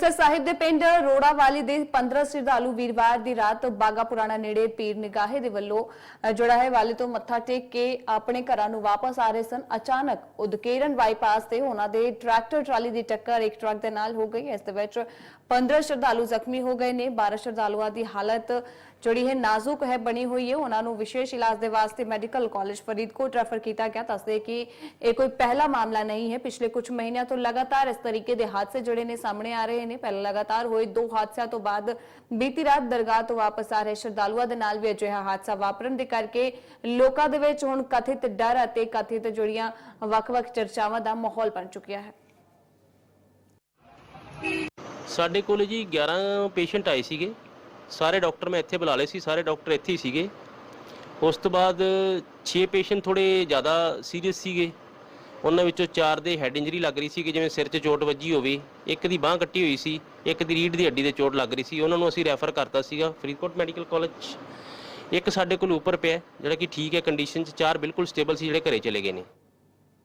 ਮੁਕਤਸਰ ਸਾਹਿਬ ਦੇ ਪਿੰਡ ਰੋੜਾਵਾਲੀ ਦੇ 15 ਸ਼ਰਧਾਲੂ ਵੀਰਵਾਰ ਦੀ ਰਾਤ ਬਾਗਾ ਪੁਰਾਣਾ ਨੇੜੇ ਪੀਰ ਨਿਗਾਹੇ ਦੇ ਵੱਲੋਂ ਜਿਹੜਾ ਹੈ ਵਾਲੀ ਤੋਂ ਮੱਥਾ ਟੇਕ ਕੇ ਆਪਣੇ ਘਰਾਂ ਨੂੰ ਵਾਪਸ ਆ ਰਹੇ ਸਨ। ਅਚਾਨਕ ਉਦਕੇਰਨ ਬਾਈਪਾਸ ਤੇ ਉਹਨਾਂ ਦੇ ਟਰੈਕਟਰ ਟਰਾਲੀ ਦੀ ਟੱਕਰ ਇੱਕ ਟਰੱਕ ਦੇ ਨਾਲ ਹੋ ਗਈ। ਇਸ ਦੇ ਵਿੱਚ 15 ਸ਼ਰਧਾਲੂ ਜ਼ਖਮੀ ਹੋ ਗਏ ਨੇ। 12 ਸ਼ਰਧਾਲੂਆਂ ਦੀ ਹਾਲਤ ਜਿਹੜੀ ਹੈ ਨਾਜ਼ੁਕ ਹੈ, ਬਣੀ ਹੋਈ ਹੈ। ਉਹਨਾਂ ਨੂੰ ਵਿਸ਼ੇਸ਼ ਇਲਾਜ ਦੇ ਵਾਸਤੇ ਮੈਡੀਕਲ ਕਾਲਜ ਫਰੀਦਕੋਟ ਰੈਫਰ ਕੀਤਾ ਗਿਆ। ਦੱਸਦੇ ਕਿ ਇਹ ਕੋਈ ਪਹਿਲਾ ਮਾਮਲਾ ਨਹੀਂ ਹੈ। ਪਿਛਲੇ ਕੁਝ ਮਹੀਨਿਆਂ ਤੋਂ ਲਗਾਤਾਰ ਇਸ ਤਰੀਕੇ ਦੇ ਹਾਦਸੇ ਜਿਹੜੇ ਨੇ ਸਾਹਮਣੇ ਆ ਰਹੇ ਨੇ ਪਹਿਲਾਂ ਲਗਾਤਾਰ ਹੋਏ ਦੋ ਹਾਦਸਿਆਂ ਤੋਂ ਬਾਅਦ ਬੀਤੀ ਰਾਤ ਦਰਗਾਹ ਤੋਂ ਵਾਪਸ ਆ ਰਹੇ ਸ਼ਰਧਾਲੂਆਂ ਦੇ ਨਾਲ ਵੀ ਅਜਿਹਾ ਹਾਦਸਾ ਵਾਪਰਨ ਦੇ ਕਰਕੇ ਲੋਕਾਂ ਦੇ ਵਿੱਚ ਹੁਣ ਕਥਿਤ ਡਰ ਅਤੇ ਕਥਿਤ ਜਿਹੜੀਆਂ ਵੱਖ-ਵੱਖ ਚਰਚਾਵਾਂ ਦਾ ਮਾਹੌਲ ਬਣ ਚੁੱਕਿਆ ਹੈ। ਸਾਡੇ ਕੋਲ ਜੀ 11 ਪੇਸ਼ੈਂਟ ਆਏ ਸੀਗੇ। ਸਾਰੇ ਡਾਕਟਰ ਮੈਂ ਇੱਥੇ ਬੁਲਾ ਲਏ ਸੀ, ਸਾਰੇ ਡਾਕਟਰ ਇੱਥੇ ਹੀ ਸੀਗੇ। ਉਸ ਤੋਂ ਬਾਅਦ 6 ਪੇਸ਼ੈਂਟ ਥੋੜੇ ਜ਼ਿਆਦਾ ਸੀਰੀਅਸ ਸੀਗੇ। ਉਹਨਾਂ ਵਿੱਚੋਂ ਚਾਰ ਦੇ ਹੈਡ ਇੰਜਰੀ ਲੱਗ ਰਹੀ ਸੀ ਕਿ ਜਿਵੇਂ ਸਿਰ 'ਚ ਚੋਟ ਵੱਜੀ ਹੋਵੇ, ਇੱਕ ਦੀ ਬਾਹ ਕੱਟੀ ਹੋਈ ਸੀ, ਇੱਕ ਦੀ ਰੀੜ ਦੀ ਹੱਡੀ ਤੇ ਚੋਟ ਲੱਗ ਰਹੀ ਸੀ, ਉਹਨਾਂ ਨੂੰ ਅਸੀਂ ਰੈਫਰ ਕਰਤਾ ਸੀਗਾ ਫਰੀਦਕੋਟ ਮੈਡੀਕਲ ਕਾਲਜ। ਇੱਕ ਸਾਡੇ ਕੋਲ ਉੱਪਰ ਪਿਆ, ਜਿਹੜਾ ਕਿ ਠੀਕ ਹੈ ਕੰਡੀਸ਼ਨ 'ਚ ਚਾਰ ਬਿਲਕੁਲ ਸਟੇਬਲ ਸੀ, ਜਿਹੜੇ ਘਰੇ ਚਲੇ ਗਏ ਨੇ।